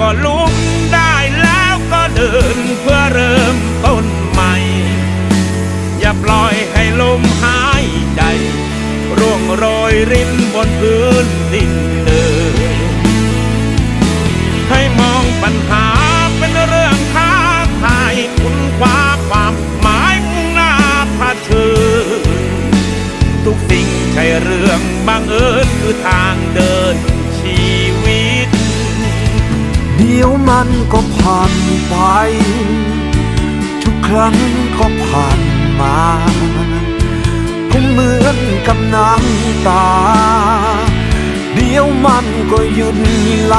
ก็ลุกได้แล้วก็เดินเพื่อเริ่มต้นใหม่ อย่าปล่อยให้ลมหายใจ ร่วงโรยริมบนพื้นดินเดิมให้มองปัญหาเป็นเรื่องท้าทายคุณคว้าความหมายมุ่งหน้าผาเชิญทุกสิ่งใช่เรื่องบังเอิญคือทาง ดี๋ยวมันก็ผ่านไป ทุกครั้งก็ผ่านมาก็เหมือนกับน้ำตา เดี๋ยวมันก็หยุดไหล